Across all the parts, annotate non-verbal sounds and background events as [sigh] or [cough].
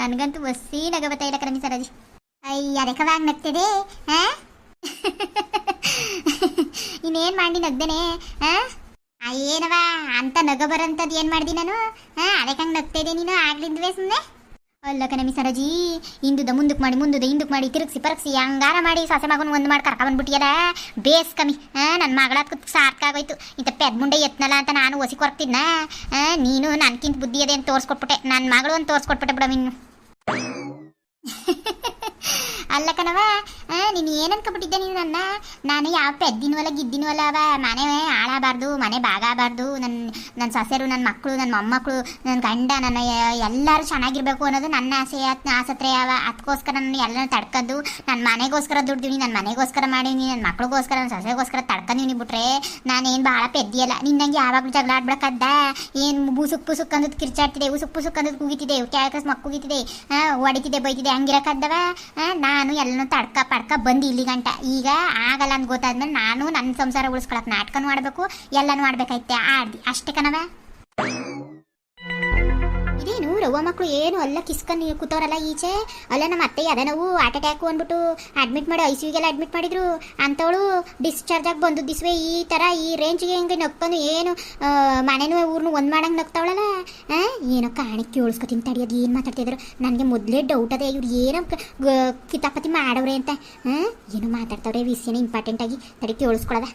ನನಗಂತೂ ಒಸಿ ನಗ ಬರ್ತಾ ಇಲ್ಲ ಕಣಮಿ ಸರಜಿ. ಅಯ್ಯ ಅದಕ್ಕವಾಗ ನಗ್ತಿದೆ, ಹಾ? ಇನ್ನೇನ್ ಮಾಡಿ ನಗ್ದೇನೆ, ಹಾ? ಏನವ ಅಂತ ನಗ ಬರೋಂಥದ್ದು ಏನ್ ಮಾಡ್ದಿ ನಾನು? ಹಾ ಅದಕ್ಕಂಗೆ ನಗ್ತಿದೆ ನೀನು ಆಗ್ಲಿಂದ್ವೇ ಸುಮ್ಮನೆ ಅಲ್ಲ ಕಣಮಿ ಸರಜಿ, ಹಿಂದುದ ಮುಂದಕ್ಕೆ ಮಾಡಿ, ಮುಂದುದ ಹಿಂದಕ್ಕೆ ಮಾಡಿ, ತಿರುಗಿಸಿ ಪರಗಿಸಿ, ಹಂಗಾರ ಮಾಡಿ ಸೊಸೆ ಮಗನ ಒಂದು ಮಾಡಿ ಕರ್ಕ ಬಂದ್ಬಿಟ್ಟಿಯಲ್ಲ? ಬೇಸ್ ಕಮ್ಮಿ ನನ್ನ ಮಗಳ ಸಾರ್ಥಕ ಆಗೋಯ್ತು. ಪೆದ್ ಮುಂಡೆ ಎತ್ನಲ್ಲ ಅಂತ ನಾನು ಒಸಿ ಕೊರ್ತಿದ್ನ ನೀನು ನನ್ಕಿಂತ ಬುದ್ಧಿ ಅದೇ ಅಂತ ತೋರಿಸ್ಕೊಟ್ಬಿಟ್ಟೆ. ನನ್ನ ಮಗಳು ಅಂತ ತೋರಿಸ್ಕೊಟ್ಬಿಟ್ಟೆ ಬಿಡ ಇನ್ನು. you [laughs] ಅಲ್ಲ ಕಣವ ನೀನು ಏನು ಅನ್ಕೊಬಿಟ್ಟಿದ್ದೆ ನೀನು ನನ್ನ? ನಾನು ಯಾವ ಪೆದ್ದಿನವಲ್ಲ ಗಿದ್ದಿನವಲ್ಲ ಅವ. ಮನೆ ಆಳಬಾರ್ದು ಮನೆ ಬಾಗಬಾರ್ದು ನನ್ನ ನನ್ನ ಸೊಸೆರು ನನ್ನ ಮಕ್ಕಳು ನನ್ನ ಮೊಮ್ಮಕ್ಕಳು ನನ್ನ ಗಂಡ ನನ್ನ ಎಲ್ಲಾರು ಎಲ್ಲರೂ ಚೆನ್ನಾಗಿರ್ಬೇಕು ಅನ್ನೋದು ನನ್ನ ಆಸೆ ಆಸತ್ರೆ ಅವ. ಅದಕ್ಕೋಸ್ಕರ ನಾನು ಎಲ್ಲನೂ ತಡ್ಕೊಂಡು ನನ್ನ ಮನೆಗೋಸ್ಕರ ದುಡ್ದೀನಿ ನನ್ನ ಮನೆಗೋಸ್ಕರ ಮಾಡೀನಿ ನನ್ನ ಮಕ್ಳಿಗೋಸ್ಕರ ನನ್ನ ಸೊಸೆಗೋಸ್ಕರ ತಡ್ಕಂದೀನಿ ಬಿಟ್ರೆ ನಾನೇನು ಭಾಳ ಪೆದ್ದಿಯಲ್ಲ. ನಿನ್ನಂಗೆ ಯಾವಾಗಲೂ ಜಗಳ ಆಡ್ಬೇಕಾದ ಏನು ಬೂಸುಕ್ ಪುಸುಕ್ ಅಂದದ್ ಕಿರ್ಚಾಡ್ತಿದೆ ಉಸುಕ್ ಪುಸುಕ್ ಅಂದದ್ ಕೂಗಿತಿದೆ ಕ್ಯಾಕಸ್ ಮಕ್ಕ ಕೂಗಿತಿದೆ ಆ, ಹೊಡಿತಿದೆ ಬೈತಿದೆ ಹಂಗಿರಕ್ಕದ್ದವ? ಆ, ನಾನು ಎಲ್ಲನೂ ತಡ್ಕ ಪಡ್ಕ ಬಂದು ಇಲ್ಲಿ ಗಂಟ ಈಗ ಆಗಲ್ಲ ಅಂತ ಗೊತ್ತಾದ್ಮೇಲೆ ನಾನು ನನ್ನ ಸಂಸಾರ ಉಳಿಸ್ಕೊಳಕ್ ನಾಟಕನೂ ಮಾಡಬೇಕು ಎಲ್ಲನೂ ಆಡ್ಬೇಕಾಯ್ತೆ. ಆಡ್ದಿ. ಅಷ್ಟೇ ಕಣವ ರವ್ವ ಮಕ್ಕಳು ಏನು ಅಲ್ಲ ಕಿಸ್ಕೊಂಡು ಕೂತವ್ರಲ್ಲ ಈಚೆ. ಅಲ್ಲ ನಮ್ಮ ಅತ್ತೆ ಅದೇ ನಾವು ಹಾರ್ಟ್ ಅಟ್ಯಾಕು ಅಂದ್ಬಿಟ್ಟು ಅಡ್ಮಿಟ್ ಮಾಡಿ ಐ ಸಿ ಯುಗೆಲ್ಲ ಅಡ್ಮಿಟ್ ಮಾಡಿದ್ರು. ಅಂಥವಳು ಡಿಸ್ಚಾರ್ಜ್ ಆಗಿ ಬಂದು ದಿಸ್ವೆ ಈ ಥರ ಈ ರೇಂಜ್ಗೆ ಹೆಂಗೆ ನಕ್ಕನು ಏನು ಮನೆನೂ ಊರ್ನು ಒಂದು ಮಾಡಂಗೆ ನಗ್ತಾವಳಲ್ಲ ಆ, ಏನೋ ಕಾಣಿ ಕೇಳಿಸ್ಕೊತೀನಿ ತಡಿಯೋದು ಏನು ಮಾತಾಡ್ತಿದ್ರು ನನಗೆ ಮೊದಲೇ ಡೌಟ್ ಅದೇ ಇವ್ರು ಏನೋ ಕಿತಾಪತಿ ಮಾಡವ್ರೆ ಅಂತ. ಏನು ಏನೋ ಮಾತಾಡ್ತಾವ್ರೆ ವಿಷಯನ ಇಂಪಾರ್ಟೆಂಟ್ ಆಗಿ. ತಡಿ ಕೇಳಿಸ್ಕೊಳದ?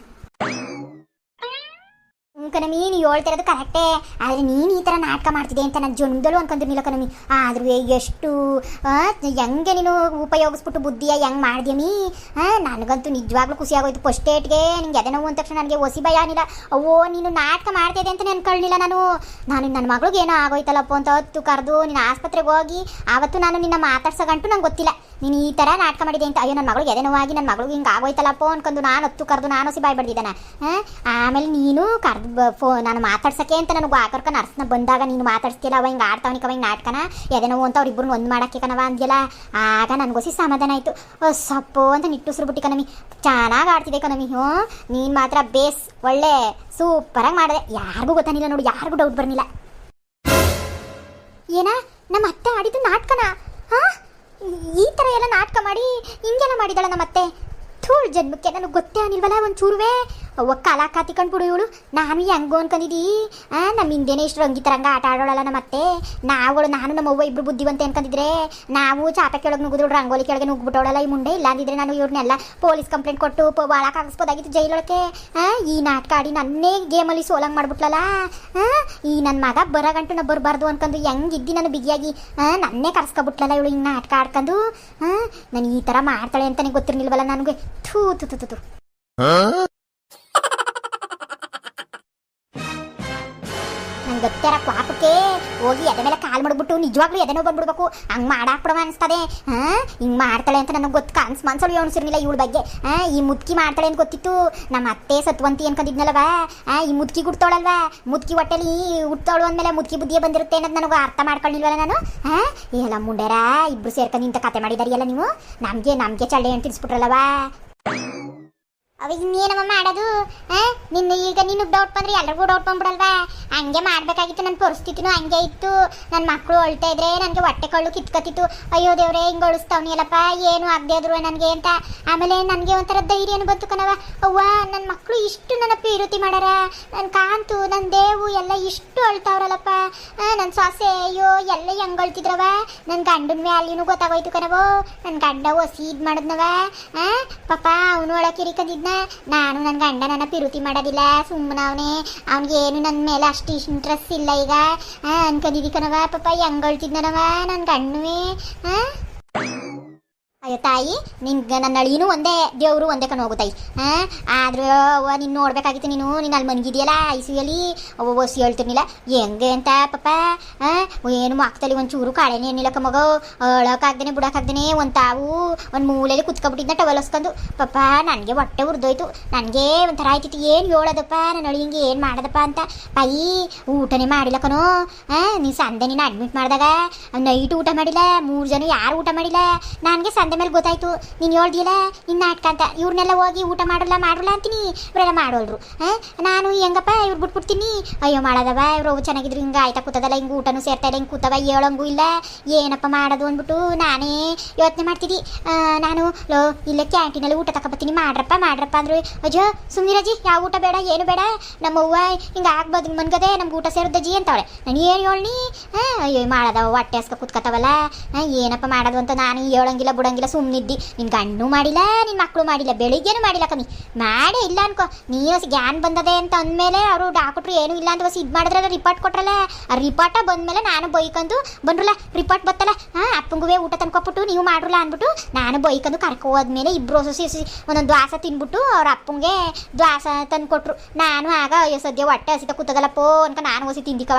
ಹೇಳ್ತಿರೋದು ಕರೆಕ್ಟೇ. ಆದರೆ ನೀನು ಈ ಥರ ನಾಟಕ ಮಾಡ್ತಿದ್ದೆ ಅಂತ ನಾನು ಜನ್ಮದಲ್ಲೂ ಅನ್ಕೊಂಡಿರ್ಲಿಲ್ಲ ಕಣಮಿ ಆದ್ರೂ ಎಷ್ಟು ಹೆಂಗೆ ನೀನು ಉಪಯೋಗಿಸ್ಬಿಟ್ಟು ಬುದ್ಧಿಯ, ಹೆಂಗೆ ಮಾಡ್ದ್ಯಮಿ ನನಗಂತೂ ನಿಜವಾಗ್ಲೂ ಖುಷಿ ಆಗೋಯ್ತು ಫಸ್ಟ್ ಏಟ್ಗೆ ನಿಂಗೆ ಎದೆ ನೋವು ಅಂದ ತಕ್ಷಣ ನನಗೆ ಒಸಿ ಭಯ ಏನಿಲ್ಲ ಅವೋ ನೀನು ನಾಟಕ ಮಾಡ್ತಿದ್ದೆ ಅಂತ ಅನ್ಕೊಳ್ಳಿಲ್ಲ ನಾನು. ನಾನು ನನ್ನ ಮಗಳಿಗೆ ಏನೋ ಆಗೋಯ್ತಲ್ಲಪ್ಪ ಅಂತ ಹೊತ್ತು ಕರೆದು ನಿನ್ನ ಆಸ್ಪತ್ರೆಗೆ ಹೋಗಿ ಆವತ್ತು ನಾನು ನಿನ್ನ ಮಾತಾಡ್ಸೋಗಂಟು ನಂಗೆ ಗೊತ್ತಿಲ್ಲ. ನೀನು ಈ ಥರ ನಾಟಕ ಮಾಡಿದೆ ಅಂತ, ಅಯ್ಯೋ ನನ್ನ ಮಗಳಿಗೆ ಎದೆ ನೋವಾಗಿ ನನ್ನ ಮಗಳಿಗೆ ಹಿಂಗೆ ಆಗೋಯ್ತಲ್ಲಪ್ಪ ಅನ್ಕೊಂಡು ನಾನು ಹೊತ್ತು ಕರೆದು ನಾನು ಸಿ ಬಾಯ್ ಬಡ್ದಿದ್ದಾನೆ ಆಮೇಲೆ ನೀನು ಕರ್ದು ಫೋ, ನಾನು ಮಾತಾಡ್ಸಕ್ಕೆ ಅಂತ ನನಗೆ ಆಕರ್ಕ ನರ್ಸ್ನ ಬಂದಾಗ ನೀನು ಮಾತಾಡ್ಸ್ತಿಲ್ಲ ಅವ ಹಿಂಗೆ ಆಡ್ತಾವನಿಕ ಹಿಂಗೆ ನಾಟಕನ? ಎದೆ ನೋವು ಅಂತ ಅವ್ರಿಬ್ರು ಒಂದು ಮಾಡಕ್ಕೆ ಕಣವ ಅಂದ್ಯಲ್ಲ? ಆಗ ನನಗೋಸಿ ಸಮಾಧಾನ ಆಯಿತು. ಸಪ್ಪು ಅಂತ ನಿಟ್ಟುಸ್ರು ಬಿಟ್ಟು ಕಣಮಿ ಚೆನ್ನಾಗಿ ಆಡ್ತಿದೆ ಕನಮಿ ಹ್ಞೂ? ನೀನು ಮಾತ್ರ ಬೇಸ್, ಒಳ್ಳೆ, ಸೂಪರಾಗಿ ಮಾಡಿದೆ. ಯಾರಿಗೂ ಗೊತ್ತಾನಿಲ್ಲ ನೋಡಿ, ಯಾರಿಗೂ ಡೌಟ್ ಬರ್ನಿಲ್ಲ ಏನ? ನಮ್ಮ ಅತ್ತೆ ಆಡಿದ್ದು ನಾಟಕನ? ಈ ಥರ ಎಲ್ಲ ನಾಟಕ ಮಾಡಿ, ಹಿಂಗೆಲ್ಲ ಮಾಡಿದಾಳ ನಮ್ಮ ಅತ್ತೆ ಥೂಳ್ ಜನ್ಮಕ್ಕೆ, ನನಗೆ ಗೊತ್ತೇ ಅನಿಲ್ವಲ್ಲ ಒಂಚೂರುವೆ? ಅವ್ವ ಕಾಲ ಕಾತಿಕೊಂಡ್ಬಿಡು ಇವಳು. ನಾನು ಹೆಂಗೋ ಅನ್ಕೊಂಡಿದ್ದೀ ನಮ್ಮ ಹಿಂದೆನೇ ಇಷ್ಟು ರಂಗಿತರಂಗ ಆಟ ಆಡೋಳಲ್ಲ ನಮ್ಮ ಮತ್ತೆ ನಾವುಗಳು, ನಾನು ನಮ್ಮ ಅವ್ವ ಇಬ್ರು ಬುದ್ಧಿವಂತೆ ಅನ್ಕೊಂಡಿದ್ರೆ ನಾವು ಚಾಪೆ ಕೆಳಗೆ ನುಗ್ಗಿದ್ರು ರಂಗೋಲಿ ಕೆಳಗೆ ನುಗ್ಬಿಟ್ಟೋಳಲ್ಲ ಈ ಮುಂಡೆ. ಇಲ್ಲ ಅಂದಿದ್ರೆ ನಾನು ಇವ್ರನ್ನೆಲ್ಲ ಪೊಲೀಸ್ ಕಂಪ್ಲೇಂಟ್ ಕೊಟ್ಟು ಭಾಳ ಕಾಗಿಸ್ಬೋದಾಗಿತ್ತು ಜೈಲೊಳಕ್ಕೆ. ಈ ನಾಟಕ ಆಡಿ ನನ್ನೇ ಗೇಮಲ್ಲಿ ಸೋಲಂಗ್ ಮಾಡ್ಬಿಟ್ಲಲ್ಲ. ಈ ನನ್ನ ಮಗ ಬರಗಂಟು ನಾ ಬರಬಾರ್ದು ಅನ್ಕೊಂಡು ಹೆಂಗಿದ್ದಿ ನಾನು ಬಿಗಿಯಾಗಿ. ನನ್ನೇ ಕರ್ಸ್ಕೊಬಿಟ್ಲಲ್ಲ ಇವಳು ಹಿಂಗೆ ನಾಟಕ ಆಡ್ಕೊಂಡು. ನಾನು ಈ ಥರ ಮಾಡ್ತಾಳೆ ಅಂತಾನೆ ನನಗೆ ಗೊತ್ತಿರ್ಲಿಲ್ವಲ್ಲ ನನಗೆ. ಥೂ ಥೂ ಥೂ ಥೂ ಥೂ ನಂಗೆ ಗೊತ್ತಾರ ಕ್ವಾಪಕ್ಕೆ ಹೋಗಿ ಎದೆ ಮೇಲೆ ಕಾಲ್ ಮಾಡ್ಬಿಟ್ಟು ನಿಜವಾಗ್ಲೂ ಎದೆನೋ ಬಂದ್ಬಿಡ್ಬೇಕು. ಹಂಗೆ ಮಾಡಾಕ್ಬಿಡವ ಅನಿಸ್ತದೆ. ಹಾಂ, ಹಿಂಗೆ ಮಾಡ್ತಾಳೆ ಅಂತ ನನಗೆ ಗೊತ್ತು. ಕನ್ಸ್ ಮನ್ಸಲ್ಲಿ ಯೋಣಿಸಿರ್ಲಿಲ್ಲ ಇವಳ ಬಗ್ಗೆ. ಹಾಂ, ಈ ಮುದ್ಕಿ ಮಾಡ್ತಾಳೆ ಅಂತ ಗೊತ್ತಿತ್ತು. ನಮ್ಮ ಅತ್ತೆ ಸತ್ವಂತಿ ಅನ್ಕೊಂಡಿದ್ನಲ್ವ ಆ ಈ ಮುದ್ಕಿ ಗುಡ್ತಾವಳಲ್ವ ಮುದ್ಕಿ ಹೊಟ್ಟೆಲಿ ಹುಟ್ಟವಳು ಅಂದಮೇಲೆ ಮುದ್ಕಿ ಬುದ್ಧಿಯೇ ಬಂದಿರುತ್ತೆ ಅನ್ನೋದು ನನಗೆ ಅರ್ಥ ಮಾಡ್ಕೊಳ್ಳಿಲ್ವಲ್ಲ ನಾನು? ಹಾಂ ಎಲ್ಲ ಮುಂಡ್ಯಾರ ಇಬ್ರು ಸೇರ್ಕೊಂಡು ಇಂಥ ಕತೆ ಮಾಡಿದಾರಿಯಲ್ಲ ನೀವು? ನಮಗೆ ನಮಗೆ ಚಳ್ಳೆ ಅಂತ ತಿಳಿಸ್ಬಿಟ್ರಲ್ಲವಾ ಅವಾಗ ಇನ್ನೇನಮ್ಮ ಮಾಡೋದು? ನಿನ್ನ ಈಗ ನಿನಗೆ ಡೌಟ್ ಬಂದ್ರೆ ಎಲ್ರಿಗೂ ಡೌಟ್ ಬಂದ್ಬಿಡಲ್ವಾ? ಹಂಗೆ ಮಾಡಬೇಕಾಗಿತ್ತು ನನ್ನ ಪರಿಸ್ಥಿತಿನೂ ಹಂಗೆ ಇತ್ತು. ನನ್ನ ಮಕ್ಕಳು ಅಳ್ತಾ ಇದ್ರೆ ನನಗೆ ಹೊಟ್ಟೆ ಕಳ್ಳು ಕಿತ್ಕತ್ತಿತ್ತು ಅಯ್ಯೋ ದೇವ್ರೆ, ಹಿಂಗೆ ಅಳಿಸ್ತಾವ್ನಿಯಲ್ಲಪ್ಪ ಏನು ಆಗದೆ ನನಗೆ ಅಂತ. ಆಮೇಲೆ ನನಗೆ ಒಂಥರ ಧೈರ್ಯನೂ ಬಂತು ಕಣವ ಅವ್ವ ನನ್ನ ಮಕ್ಕಳು ಇಷ್ಟು ನನ್ನ ಪ್ರೀತಿ ಮಾಡ್ಯಾರ ನನ್ನ ಕಾಂತು ನನ್ನ ದೇವು ಎಲ್ಲ ಇಷ್ಟು ಅಳ್ತಾವ್ರಲ್ಲಪ್ಪ. ನನ್ನ ಸೊಸೆ, ಅಯ್ಯೋ, ಎಲ್ಲ ಹೆಂಗೆ ಅಳ್ತಿದ್ರವ? ನನ್ನ ಗಂಡನ ವ್ಯಾಲ್ಯೂನು ಗೊತ್ತಾಗೋಯ್ತು ಕಣವೋ ನನ್ನ ಗಂಡ ಒಸಿ ಇದು ಮಾಡಿದ್ನವ ಪಾಪ, ಅವನು ಒಳಗೆ ನಾನು ನನ್ನ ಗಂಡ ನನ್ನ ಪಿರುತಿ ಮಾಡೋದಿಲ್ಲ, ಸುಮ್ಮನೆ ಅವನೇ. ಅವ್ನಿಗೆ ಏನು ನನ್ನ ಮೇಲೆ ಅಷ್ಟು ಇಂಟ್ರೆಸ್ಟ್ ಇಲ್ಲ ಈಗ. ಅನ್ಕೊಂಡಿದ್ದಿ ಕಣವ ಪಾಪ ಹೆಂಗ್ ಅಳ್ತಿದ್ನವ ನನ್ನ ಗಂಡನೇ ಅಯ್ಯೋ ತಾಯಿ ನಿನ್ಗೆ ನನ್ನ ಅಳಿನು ಒಂದೇ, ದೇವರು ಒಂದೇ ಕಣ್ಣು ಹೋಗು ತಾಯಿ. ಹಾಂ ಆದರೂ ಅವ್ವ, ನೀನು ನೋಡ್ಬೇಕಾಗಿತ್ತು ನೀನು ನೀನು ಅಲ್ಲಿ ಮನ್ಗಿದೆಯಲ್ಲ, ಐ ಸಿ ಅಲ್ಲಿ. ಒಸಿ ಹೇಳ್ತಿರ್ಲಿಲ್ಲ ಹೆಂಗೆ ಅಂತ ಪಾಪ ಹಾಂ ಏನು ಮಕ್ಕದಲ್ಲಿ ಒಂದು ಚೂರು ಕಾಳೆನೇ ಏನಿಲ್ಲಕ್ಕ ಮಗ ಅಳಕಾಗ್ದೇನೆ ಬಿಡೋಕ್ಕಾಗ್ದೇನೆ ಒಂದು ತಾವು ಒಂದು ಮೂಲೆಯಲ್ಲಿ ಕುತ್ಕೊಬಿಟ್ಟಿದ್ನ ಟವಲ್ ಹೊಸ್ಕೊಂಡು ಪಾಪ ನನಗೆ ಹೊಟ್ಟೆ ಉರ್ದೋಯ್ತು. ನನಗೆ ಒಂಥರ ಆಯ್ತಿತ್ತು. ಏನು ಹೇಳೋದಪ್ಪ? ನನ್ನ ಹಿಂಗೆ ಏನು ಮಾಡೋದಪ್ಪ ಅಂತ. ಪೈ ಊಟನೇ ಮಾಡಿಲ್ಲ ಕಣೋ. ಹಾಂ ನೀನು ಸಂದೆ ನೀನು ಅಡ್ಮಿಟ್ ಮಾಡಿದಾಗ ನೈಟ್ ಊಟ ಮಾಡಿಲ್ಲ, ಮೂರು ಜನ ಯಾರು ಊಟ ಮಾಡಿಲ್ಲ? ನನಗೆ ಸಂದೆ ಮೇಲೆ ಗೊತ್ತಾಯ್ತು. ನೀನು ಹೇಳ್ದಿಲ್ಲ ನಿನ್ನ ನಾಟಕ ಅಂತ. ಇವ್ರನ್ನೆಲ್ಲ ಹೋಗಿ ಊಟ ಮಾಡಲ್ಲ ಮಾಡಲ್ಲ ಅಂತೀನಿ. ಇವರೆಲ್ಲ ಮಾಡೋಲ್ರು. ನಾನು ಹೆಂಗಪ್ಪ? ಇವ್ರು ಬಿಟ್ಬಿಡ್ತೀನಿ. ಅಯ್ಯೋ ಮಾಡೋದವ ಇವ್ರು ಚೆನ್ನಾಗಿದ್ರು ಹಿಂಗೆ ಆಯ್ತಾ ಕೂತದಲ್ಲ, ಹಿಂಗೆ ಊಟನೂ ಸೇರ್ತಾ ಇಲ್ಲ, ಹಿಂಗೆ ಕೂತವ ಹೇಳಂಗೂ ಇಲ್ಲ. ಏನಪ್ಪ ಮಾಡೋದು ಅಂದ್ಬಿಟ್ಟು ನಾನೇ ಯೋಚನೆ ಮಾಡ್ತಿದ್ದಿ. ನಾನು ಲೋ ಇಲ್ಲೇ ಕ್ಯಾಂಟೀನಲ್ಲಿ ಊಟ ತಗೊಬತ್ತೀನಿ ಮಾಡ್ರಪ್ಪ ಮಾಡ್ರಪ್ಪ ಅಂದ್ರು. ಅಜ್ಜೋ ಸುಮ್ಮನಿರಜ್ಜಿ ಯಾವ ಊಟ ಬೇಡ ಏನು ಬೇಡ. ನಮ್ಮ ಅವ್ವ ಹಿಂಗೆ ಆಗ್ಬೋದು ಮನ್ಗದೆ ನಮ್ಗೆ ಊಟ ಸೇರಿದಜ್ಜಿ ಅಂತವಳೆ. ನಾನು ಏನು ಹೇಳಿ ಅಯ್ಯೋ ಮಾಡದವ ಹೊಟ್ಟೆ ಹಸ್ಕ ಕೂತ್ಕೊತಾವಲ್ಲ ಆ, ಏನಪ್ಪ ಮಾಡೋದು ಅಂತ ನಾನು ಹೇಳಂಗಿಲ್ಲ ಬಿಡಂಗಿಲ್ಲ ಸುಮ್ಮನಿದ್ದಿ ನಿನ್ ಗಂಡು ಮಾಡಿಲ್ಲ ನಿನ್ ಮಕ್ಕಳು ಮಾಡಿಲ್ಲ ಬೆಳಿಗ್ಗೆನೂ ಮಾಡಿಲ್ಲ ಕಮ್ಮಿ. ಮಾಡೇ ಇಲ್ಲ ಅನ್ಕೋ. ನೀನು ಗ್ಯಾನ್ ಬಂದದೆ ಅಂತ ಅಂದಮೇಲೆ ಅವರು ಡಾಕ್ಟ್ರು ಏನೂ ಇಲ್ಲ ಅಂತ ಇದು ಮಾಡಿದ್ರೆ ರಿಪೋರ್ಟ್ ಕೊಟ್ರಲ್ಲ. ಆ ರಿಪೋರ್ಟ ಬಂದಮೇಲೆ ನಾನು ಬೈಕಂದು ಬಂದ್ರಲ್ಲ ರಿಪೋರ್ಟ್ ಬತ್ತಲ್ಲ. ಹಾಂ, ಅಪ್ಪಂಗುವೆ ಊಟ ತಂದ್ಕೊಬಿಟ್ಟು ನೀವು ಮಾಡ್ರಲ್ಲ ಅಂದ್ಬಿಟ್ಟು, ನಾನು ಬೈಕಂದು ಕರ್ಕೊ ಹೋದ್ಮೇಲೆ ಇಬ್ಬರು ಹೊಸ ಒಂದೊಂದು ದ್ವಾಸ ತಿನ್ಬಿಟ್ಟು ಅವ್ರ ಅಪ್ಪಂಗೆ ದ್ವಾಸ ತಂದು ಕೊಟ್ರು ನಾನು ಆಗ ಸದ್ಯ ಹೊಟ್ಟೆ ಹಸಿತ ಕೂತಗಲ್ಲಪ್ಪೋ ಅನ್ಕ ನಾನು ಹೊಸಿ ತಿಂದಿಕವ.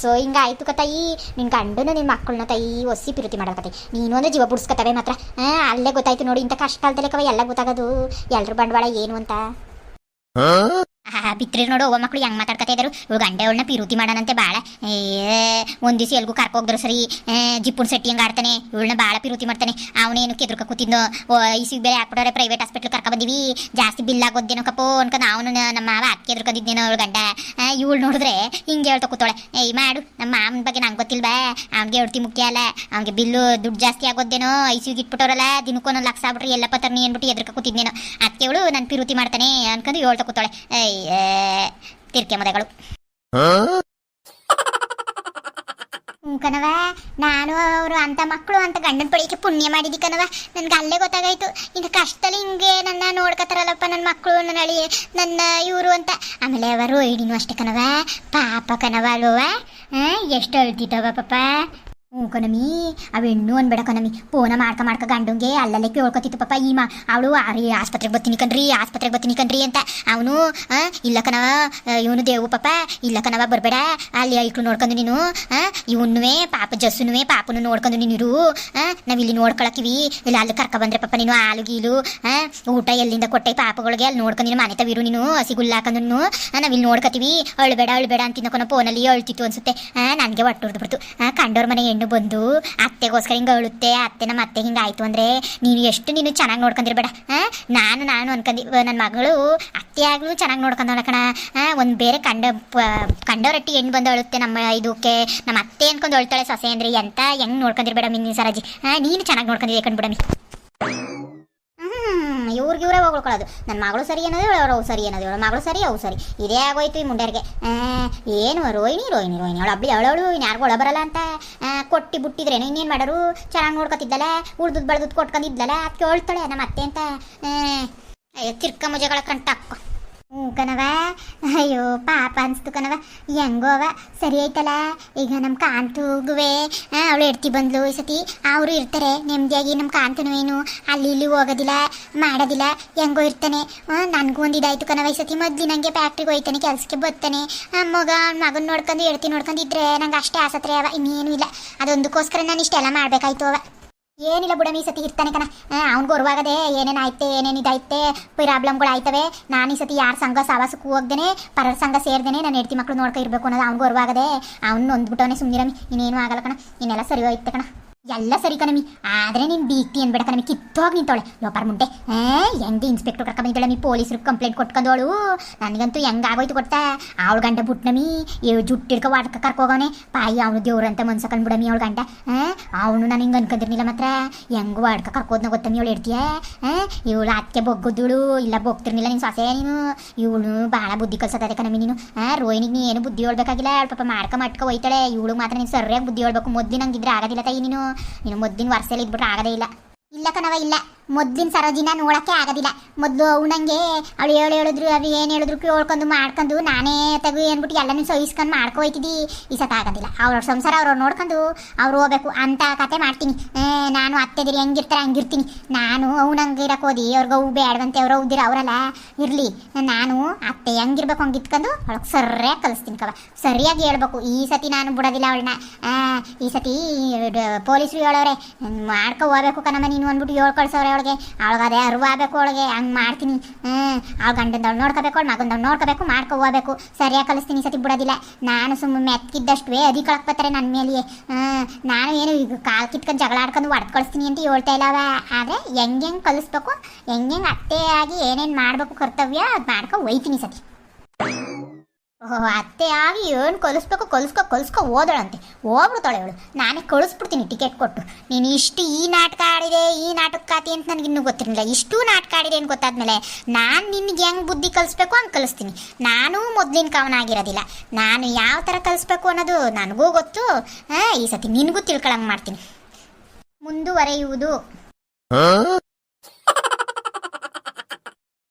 ಸೊ, ಹಿಂಗಾಯ್ತು ಕತಾಯಿ ನಿನ್ನ ಗಂಡನು ನಿನ್ನ ಮಕ್ಕಳನ್ನ ತಾಯಿ ಒಸಿ ಪಿರುತಿ ಮಾಡೋದು ಕತೆ ನೀನು ಒಂದು ಜೀವ ಬುಡ್ಸ್ಕೊತವೆ ಮಾತ್ರ. ಹಾಂ, ಅಲ್ಲೇ ಗೊತ್ತಾಯ್ತು ನೋಡಿ, ಇಂಥ ಕಷ್ಟ ಕಾಲದಲ್ಲಿ ಕವ ಎಲ್ಲ ಗೊತ್ತಾಗೋದು. ಎಲ್ಲರ ಬಂಡವಾಳ ಏನು ಅಂತ. ಬಿತ್ರಿ ನೋಡು ಒಬ್ಬ ಮಕ್ಕಳು ಹೆಂಗ್ ಮಾತಾಡ್ಕತಾ ಇದ್ದರು? ಇವ್ರು ಗಂಡೆ ಅವಳನ್ನ ಪಿರುತಿ ಮಾಡೋಣಂತೆ ಭಾಳ ಏ ಒಂದ್ ದಿವಸ ಎಲ್ಗೂ ಕರ್ಕೋಗ್ದ್ರು ಸರಿ. ಏ, ಜಿಪ್ಪುನ್ ಸೆಟ್ಟಿ ಹಂಗೆ ಆಡ್ತಾನೆ ಇವಳನ್ನ ಭಾಳ ಪಿರುತಿ ಮಾಡ್ತಾನೆ. ಅವನೇನು ಕೆದ್ರಕ ಕೂತಿದ್ನೋ? ಈ ಸಿಗ್ ಬೇರೆ ಹಾಕ್ಬಿಟ್ರೆ ಪ್ರೈವೇಟ್ ಹಾಸ್ಪಿಟ್ಲ್ ಕರ್ಕೊ ಬಂದಿವಿ. ಜಾಸ್ತಿ ಬಿಲ್ ಆಗೋದೇನೋ ಕಪ್ಪೋ ಅನ್ಕೊಂಡು ಅವನು ನಮ್ಮ ಮಾವ ಅಕ್ಕಿ ಎದ್ರಕದಿದ್ದೇನೋ ಅವಳು ಗಂಡ. ಇವಳು ನೋಡಿದ್ರೆ ಹಿಂಗೆ ಹೇಳ್ತಾ ಕೂತಾಳೆ ಏಯ್ ಮಾಡು ನಮ್ಮ ಮಾವನ ಬಗ್ಗೆ ನಂಗೆ ಗೊತ್ತಿಲ್ವಾ? ಅವ್ನಿಗೆ ಹೇಳ್ತಿ ಮುಖ್ಯ ಅಲ್ಲ. ಅವ್ನಿಗೆ ಬಿಲ್ಲು ದುಡ್ಡು ಜಾಸ್ತಿ ಆಗೋದೇನೋ? ಐಸಿಗೆ ಇಟ್ಬಿಟ್ಟವ್ರಲ್ಲ ದಿನಕ್ಕೊಂದೊಂದು ಲಕ್ಷ ಆಗ್ಬಿಟ್ರೆ ಎಲ್ಲಪ್ಪ ತರ್ನಿ ಅಂದ್ಬಿಟ್ಟು ಎದ್ರಕ ಕೂತಿದ್ದೇನೋ ಅದಕ್ಕೆ ಅವಳು ನಾನು ಪಿರುತಿ ಮಾಡ್ತಾನೆ ಅನ್ಕೊಂಡು ಹೇಳ್ತಾ ಕೂತಾಳೆ ಏ, ತಿರ್ಕೆ ಮದಗಳು. ಕಣವ ನಾನು ಅವರು ಅಂತ ಮಕ್ಕಳು ಅಂತ ಗಂಡನ ಪಡಿಕೆ ಪುಣ್ಯ ಮಾಡಿದಿ ಕಣವ ನನ್ಗೆ ಅಲ್ಲೇ ಗೊತ್ತಾಗಾಯ್ತು. ಇನ್ನು ಕಷ್ಟದಲ್ಲಿ ಹಿಂಗೆ ನನ್ನ ನೋಡ್ಕೊತಾರಲ್ಲಪ್ಪ ನನ್ನ ಮಕ್ಕಳು ನನ್ನ ಅಳಿ ನನ್ನ ಇವರು ಅಂತ. ಆಮೇಲೆ ಅವರು ರೋಹಿಣಿನೂ ಅಷ್ಟೇ ಕಣವ ಪಾಪ ಕಣವ ಅಲ್ವ ಎಷ್ಟು ಅಳ್ತಿದ್ದವ ಪಾಪ. ಹ್ಞೂ ಅವು ಹೆಣ್ಣು ಅನ್ಬೇಡ ಕಣಮಿ. ಫೋನ ಮಾಡ್ಕ ಮಾಡ್ಕ ಗಂಡಂಗೆ ಅಲ್ಲಲ್ಲೇ ಕೇಳ್ಕೊತಿತ್ತು ಪಾಪ ಈ ಅವಳು ರೀ ಆಸ್ಪತ್ರೆಗೆ ಬರ್ತೀನಿ ಕಣ್ರಿ ಆಸ್ಪತ್ರೆಗೆ ಬರ್ತೀನಿ ಕಣ್ರಿ ಅಂತ. ಅವನು ಇಲ್ಲ ಕಣವ ಇವನು ದೇವು ಪಾಪ, ಇಲ್ಲ ಕಣವ, ಬರಬೇಡ. ಅಲ್ಲಿ ಐಕ್ಳು ನೋಡ್ಕೊಂಡು ನೀನು ಇವನ್ನುವೆ, ಪಾಪ ಜಸ್ಸುನುವೆ, ಪಾಪನು ನೋಡ್ಕೊಂಡು ನೀನು ಇರು ನಾವಿಲ್ಲಿ ನೋಡ್ಕೊಳಕಿವಿ. ಇಲ್ಲ, ಅಲ್ಲಿ ಕರ್ಕ ಬಂದ್ರೆ ಪಾಪ ನೀನು ಹಾಲು, ಗೀಲು ಊಟ ಎಲ್ಲಿಂದ ಕೊಟ್ಟೆ ಪಾಪಗಳಿಗೆ, ಅಲ್ಲಿ ನೋಡ್ಕೊಂಡು ನೀನು ಮನೆ ತವಿರು ನೀನು, ಹಸಿ ಗುಲ್ಲ ಹಾಕೊಂಡು ನಾವಿಲ್ಲಿ ನೋಡ್ಕೊತೀವಿ. ಅಳ್ಬೇಡ ಅಳ್ಬೇಡ ಅಂತಿನ ಕೊನ ಫೋನಲ್ಲಿ ಅಳ್ತಿತ್ತು ಅನ್ಸುತ್ತೆ. ನನಗೆ ಒಟ್ಟು ಹೊಡೆದ್ಬಿಡ್ತು ಕಂಡೋರ್ ಮನೆ ಹೆಣ್ಣು ಬಂದು ಅತ್ತೆಗೋಸ್ಕರ ಹಿಂಗೆ ಅಳುತ್ತೆ ಅತ್ತೆ ನಮ್ಮ ಅತ್ತೆ ಹಿಂಗೆ ಆಯ್ತು ಅಂದ್ರೆ ನೀನು ಎಷ್ಟು ನೀನು ಚೆನ್ನಾಗಿ ನೋಡ್ಕೊಂಡಿರ್ಬೇಡ ಆ, ನಾನು ನಾನು ಅನ್ಕೊಂಡಿ ನನ್ನ ಮಗಳು ಅತ್ತೆ ಆಗಲೂ ಚೆನ್ನಾಗಿ ನೋಡ್ಕೊಂಡವಳ ಕಣ ಒಂದು ಬೇರೆ ಕಂಡ ಕಂಡವರಟ್ಟಿ ಹೆಣ್ಣು ಬಂದು ಅಳುತ್ತೆ ನಮ್ಮ ಇದಕ್ಕೆ ನಮ್ಮ ಅತ್ತೆ ಅನ್ಕೊಂಡು ಅಳ್ತಾಳೆ ಸೊಸೆ ಅಂದರೆ ಎಂತ ಹೆಂಗ್ ನೋಡ್ಕೊಂಡಿರ್ಬೇಡ ಮಿನ್ನಿ ಸರಾಜಿ ಆ, ನೀನು ಚೆನ್ನಾಗಿ ನೋಡ್ಕೊಂಡಿದ್ದೆ ಕಣ್ಬಿಡಮಿ ಹ್ಮ್ ಹೋಗ್ಕೊಳ್ಳೋದು ನನ್ನ ಮಗಳು ಸರಿ ಅನ್ನೋದು ಅವ್ರು ಅವು ಸರಿ ಅನ್ನೋದು. ಮಗಳು ಸರಿ ಅವು ಸರಿ. ಇದೇ ಆಗೋಯ್ತು ಈ ಮುಂಡ್ಯಾರಿಗೆ ಏನು ರೋಹಿಣಿ ರೋಹಿಣಿ ರೋಹಿಣಿ. ಅವಳು ಅಬ್ಳಿ ಅವಳವಳು ಯಾರಿಗೂ ಒಳ ಬರಲ್ಲ ಅಂತ ಕೊಟ್ಟಿ ಬಿಟ್ಟಿದ್ರೇನು, ಇನ್ನೇನು ಮಾಡೋರು? ಚೆನ್ನಾಗಿ ನೋಡ್ಕೊತಿದ್ದಲ್ಲ ಉಳ್ದು ಬಳ್ದು ಕೊಟ್ಕೊಂಡಿದ್ದಲ್ಲ ಅದಕ್ಕೆ ಹೇಳ್ತಾಳೆ ನಮ್ಮ ಅತ್ತೆ ಅಂತ. ತಿರ್ಕ ಮುಜಗಳ ಕಂಟ ಅಕ್ಕ ಹ್ಞೂ ಅಯ್ಯೋ, ಪಾಪ ಅನ್ಸ್ತು ಕಣವ ಹೆಂಗೋ ಅವ. ಸರಿ ಆಯ್ತಲ್ಲ? ಈಗ ನಮ್ಮ ಕಾಂತುಗುವೆ ಅವಳು ಎಡ್ತಿ ಬಂದ್ಲು ಈ ಸತಿ. ಅವರು ಇರ್ತಾರೆ. ನೆಮ್ಮದಿಯಾಗಿ ನಮ್ಮ ಕಾಂತನು ಏನು. ಅಲ್ಲಿ ಇಲ್ಲಿ ಹೋಗೋದಿಲ್ಲ, ಮಾಡೋದಿಲ್ಲ. ಹೆಂಗೋ ಇರ್ತಾನೆ. ನನಗೂ ಒಂದು ಇದಾಯ್ತು ಕಣವ ಈ ಸತಿ. ಮೊದ್ಲು ನನಗೆ ಫ್ಯಾಕ್ಟ್ರಿಗೆ ಹೋಯ್ತಾನೆ, ಕೆಲಸಕ್ಕೆ ಬರ್ತಾನೆ. ಮಗ ಮಗನ್ ನೋಡ್ಕೊಂಡು ಎಡ್ತಿ ನೋಡ್ಕೊಂಡಿದ್ರೆ ನಂಗೆ ಅಷ್ಟೇ ಆಸತ್ರೆ ಅವ. ಇನ್ನೇನು ಇಲ್ಲ. ಅದೊಂದಕ್ಕೋಸ್ಕರ ನಾನು ಇಷ್ಟೆಲ್ಲ ಮಾಡಬೇಕಾಯ್ತು ಅವ. ಏನಿಲ್ಲ ಬುಡ ಈ ಸತಿ ಇರ್ತಾನೆ ಕಣ. ಅವ್ನಿಗೆ ಹೊರವಾಗದೆ ಏನೇನು ಆಯ್ತೆ, ಏನೇನು ಇದೈತೆ ಪ್ರಾಬ್ಲಮ್ಗಳು ಆಯ್ತವೆ. ನಾನು ಈ ಸತಿ ಯಾರ ಸಂಘ ಸಾವಾಸಕ್ಕೂ ಹೋಗ್ದೇನೆ, ಪರರ ಸಂಘ ಸೇರ್ದೇನೆ ನಾನು ಹೆಡ್ತಿ ಮಕ್ಳು ನೋಡ್ಕೊ ಇರಬೇಕು ಅನ್ನೋದು ಅವ್ನಿಗೆ ಹೊರವಾಗದೆ ಅವ್ನು ನೊಂದ್ಬಿಟ್ಟವನೇ ಸುಮ್ಮನಿರಮಿ ಇನ್ನೇನು ಆಗಲ್ಲ ಕಣ. ಇನ್ನೆಲ್ಲ ಸರಿ ಹೋಯ್ತೆ ಕಣ. ಎಲ್ಲ ಸರಿ ಕಣಮಿ ಆದರೆ ನೀನು ಬೀಗ್ತಿ ಅನ್ಬೇಡ ಕಣಮಿ ಕಿತ್ತೋಗಿ ನಿಂತವಳೆ. ಲೋಪಾರ್ ಮುಂಟೆ ಹೆಂಗೆ ಇನ್ಸ್ಪೆಕ್ಟರ್ ಕರ್ಕ ಬಂದಿದ್ದಾಳೆ ಪೊಲೀಸ್ ಪೊಲೀಸರು ಕಂಪ್ಲೇಂಟ್ ಕೊಟ್ಕೊಂಡವಳು ನನಗಂತೂ ಹೆಂಗ್ ಆಗೋಯ್ತು ಗೊತ್ತಾ? ಅವಳ ಗಂಡ ಬಿಟ್ನಮಿ ಜುಟ್ಟು ಹಿಡ್ಕೊ ವಾಡ್ಕ ಕರ್ಕೋಗವನೆ. ಪಾಯಿ ಅವನು ದೇವ್ರು ಅಂತ ಮನ್ಸಕೊಂಡ್ಬಿಡಮಿ ಅವಳ ಗಂಡ. ಅವನು ನಾನು ಹಿಂಗೆ ಅನ್ಕೊಂಡಿರ್ಲಿಲ್ಲ ಮಾತ್ರ. ಹೆಂಗು ವಾಡ್ಕ ಕರ್ಕೋದ್ನ ಗೊತ್ತಮಿ ಇವಳು ಇಡ್ತೀಯ ಇವಳು ಅದಕ್ಕೆ ಬೊಗ್ಗುದಳು ಇಲ್ಲ ಬೊಗ್ತಿರ್ನಿಲ್ಲ ನೀನು ಸೊಸೆ ನೀನು? ಇವಳು ಭಾಳ ಬುದ್ಧಿ ಕಲ್ಸತ್ತದೆ ಕಣಮಿ ನೀನು. ಆ, ರೋಹಿಣಿಗೆ ನೀ ಏನು ಬುದ್ಧಿ ಹೇಳ್ಬೇಕಾಗಿಲ್ಲ? ಅವಳು ಪಾಪ ಮಾಡ್ಕ ಮಾಡ್ಕೊ ಹೋಯ್ತಾಳೆ ಇವಳು ಮಾತ್ರ ನೀನು ಸರಿಯಾಗಿ ಬುದ್ಧಿ ಹೇಳ್ಬೇಕು. ಮೊದ್ಲಿನ ಹಂಗಿದ್ರೆ ಆಗೋದಿಲ್ಲ ತಾಯಿ ನೀನು. ನೀನು ಮೊದ್ಲಿನ ವರ್ಷದಲ್ಲಿ ಇದ್ಬಿಟ್ರೆ ಆಗೋದೇ ಇಲ್ಲ. ಇಲ್ಲ ಕಣವ ಇಲ್ಲ. ಮೊದ್ಲಿನ ಸರೋಜಿನ ನೋಡಕ್ಕೆ ಆಗೋದಿಲ್ಲ. ಮೊದಲು ಅವನಂಗೆ ಅವಳು ಹೇಳು ಹೇಳಿದ್ರು, ಅದು ಏನು ಹೇಳಿದ್ರು ಕೇಳ್ಕೊಂಡು ಮಾಡ್ಕೊಂಡು ನಾನೇ ತೆಗು ಏನ್ಬಿಟ್ಟು ಎಲ್ಲನೂ ಸಹಿಸ್ಕೊಂಡು ಮಾಡ್ಕೋಯ್ತಿದ್ದಿ ಈ ಸತ ಆಗೋದಿಲ್ಲ. ಅವ್ರ ಸಂಸಾರ ಅವ್ರು ನೋಡ್ಕೊಂಡು ಅವ್ರು ಹೋಗ್ಬೇಕು. ಅಂತ ಕತೆ ಮಾಡ್ತೀನಿ. ನಾನು ಅತ್ತೆದಿರಿ ಹೆಂಗಿರ್ತಾರೆ ಹಂಗಿರ್ತೀನಿ. ನಾನು ಅವನಂಗೆ ಇರಕ್ಕೆ ಹೋದಿ. ಅವ್ರಿಗೆ ಅವು ಬೇಡವಂತೆ ಅವ್ರು ಓದಿರ ಅವರಲ್ಲ. ಇರಲಿ. ನಾನು ಅತ್ತೆ ಹೆಂಗಿರ್ಬೇಕು ಹಂಗೆ ಇತ್ಕೊಂಡು ಅವಳಿಗೆ ಸರಿಯಾಗಿ ಕಲಿಸ್ತೀನಿ ಕವ. ಸರಿಯಾಗಿ ಹೇಳ್ಬೇಕು. ಈ ಸತಿ ನಾನು ಬಿಡೋದಿಲ್ಲ ಅವಳನ್ನ. ಈ ಸತಿ ಪೊಲೀಸರು ಹೇಳೋರೆ ಮಾಡ್ಕೊ ಹೋಗ್ಬೇಕು ಕಣಮ್ಮ ನೀನು ಅಂದ್ಬಿಟ್ಟು ಹೇಳ್ಕೊಳ್ಸೋರೆ ಅವಳಿಗೆ ಅವಳಿಗೆ ಅದೇ ಅರಿವು ಆಗಬೇಕು ಅವಳಿಗೆ, ಹಂಗೆ ಮಾಡ್ತೀನಿ. ಹ್ಞೂ ಅವಳು ಗಂಡಂದವ್ಳು ನೋಡ್ಕೋಬೇಕು, ಅವಳು ಮಗಂದವ್ಳು ನೋಡ್ಕೋಬೇಕು, ಮಾಡ್ಕೊ ಹೋಗ್ಬೇಕು. ಸರಿಯಾಗಿ ಕಲಿಸ್ತೀನಿ ಸತಿ ಬಿಡೋದಿಲ್ಲ. ನಾನು ಸುಮ್ಮನೆ ಮೆತ್ತಿದ್ದಷ್ಟು ಅದಿ ಕಳಕ್ಬತ್ತಾರೆ ನನ್ನ ಮೇಲೆ ಹ್ಞೂ ನಾನು ಏನು ಈಗ ಕಾಲು ಕಿತ್ಕೊಂಡು ಜಗಳ ಆಡ್ಕೊಂಡು ಹೊಡೆದು ಕಳಿಸ್ತೀನಿ ಅಂತ ಹೇಳ್ತಾ ಇಲ್ಲವ ಆದರೆ ಹೆಂಗೆ ಹೆಂಗೆ ಕಲಿಸ್ಬೇಕು, ಹೆಂಗೆ ಹೆಂಗೆ ಆಗಿ ಏನೇನು ಮಾಡಬೇಕು ಕರ್ತವ್ಯ ಅದು ಮಾಡ್ಕೊ ಒಯ್ತೀನಿ ಸತಿ. ಅತ್ತೆ ಆಗಿ ಏನು ಕಲಿಸ್ಬೇಕು ಕಲಿಸ್ಕೊ ಕಲಿಸ್ಕೊ ಓದಳಂತೆ ಹೋಗ್ಬಿಡ್ತಾಳೆ ಅವಳು ನಾನೇ ಕಳಿಸ್ಬಿಡ್ತೀನಿ ಟಿಕೆಟ್ ಕೊಟ್ಟು. ನೀನು ಇಷ್ಟು ಈ ನಾಟಕ ಆಡಿದೆ, ಈ ನಾಟಕ ಕಾತಿ ಅಂತ ನನಗೆ ಇನ್ನೂ ಗೊತ್ತಿರಲಿಲ್ಲ. ಇಷ್ಟು ನಾಟಕ ಆಡಿದೆ ಅಂತ ಗೊತ್ತಾದ್ಮೇಲೆ ನಾನು ನಿನ್ಗೆ ಹೆಂಗೆ ಬುದ್ಧಿ ಕಲಿಸ್ಬೇಕು ಹಂಗೆ ಕಲಿಸ್ತೀನಿ. ನಾನು ಮೊದಲಿನ ಕವನಾಗಿರೋದಿಲ್ಲ. ನಾನು ಯಾವ ಥರ ಕಲಿಸ್ಬೇಕು ಅನ್ನೋದು ನನಗೂ ಗೊತ್ತು. ಈ ಸತಿ ನಿನಗೂ ತಿಳ್ಕೊಳಂಗೆ ಮಾಡ್ತೀನಿ. ಮುಂದುವರೆಯುವುದು.